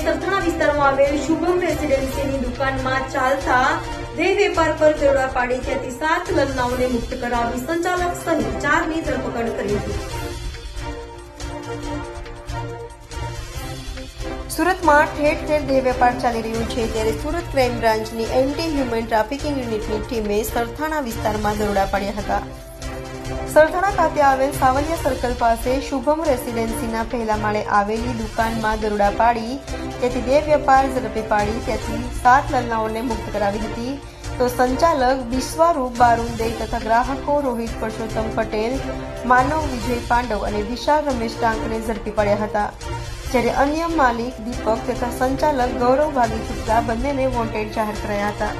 સરથાણા વિસ્તારમાં આવેલ શુભમ રેસિડેન્સીની દુકાનમાં ચાલતા દેહ વેપાર પર દરોડા પાડી ત્યાંથી સાત લગ્નાઓને મુક્ત કરાવી સંચાલક સહિત ચારની ધરપકડ કરી હતી. સુરતમાં ઠેર ઠેર દેહ વેપાર ચાલી રહ્યો છે. ત્યારે સુરત ક્રાઇમ બ્રાન્ચની એન્ટી હ્યુમન ટ્રાફિકિંગ યુનિટની ટીમે સરથાણા વિસ્તારમાં દરોડા પાડ્યા હતા. સરથાણા ખાતે આવેલ સાવલિયા સર્કલ પાસે શુભમ રેસિડેન્સીના પહેલા માળે આવેલી દુકાનમાં દરોડા પાડી તેથી બે વેપાર ઝડપે પાડી તેથી સાત લલનાઓને મુક્ત કરાવી હતી. તો સંચાલક બિસ્વારૂપ બારુંદે તથા ગ્રાહકો રોહિત પરસોત્તમ પટેલ, માનવ વિજય પાંડવ અને વિશાલ રમેશ ટાંકને ઝડપી પડ્યા હતા. જ્યારે અન્ય માલિક દીપક તથા સંચાલક ગૌરવ ભાગી ચૂકતા બંનેને વોન્ટેડ જાહેર કરાયા હતા.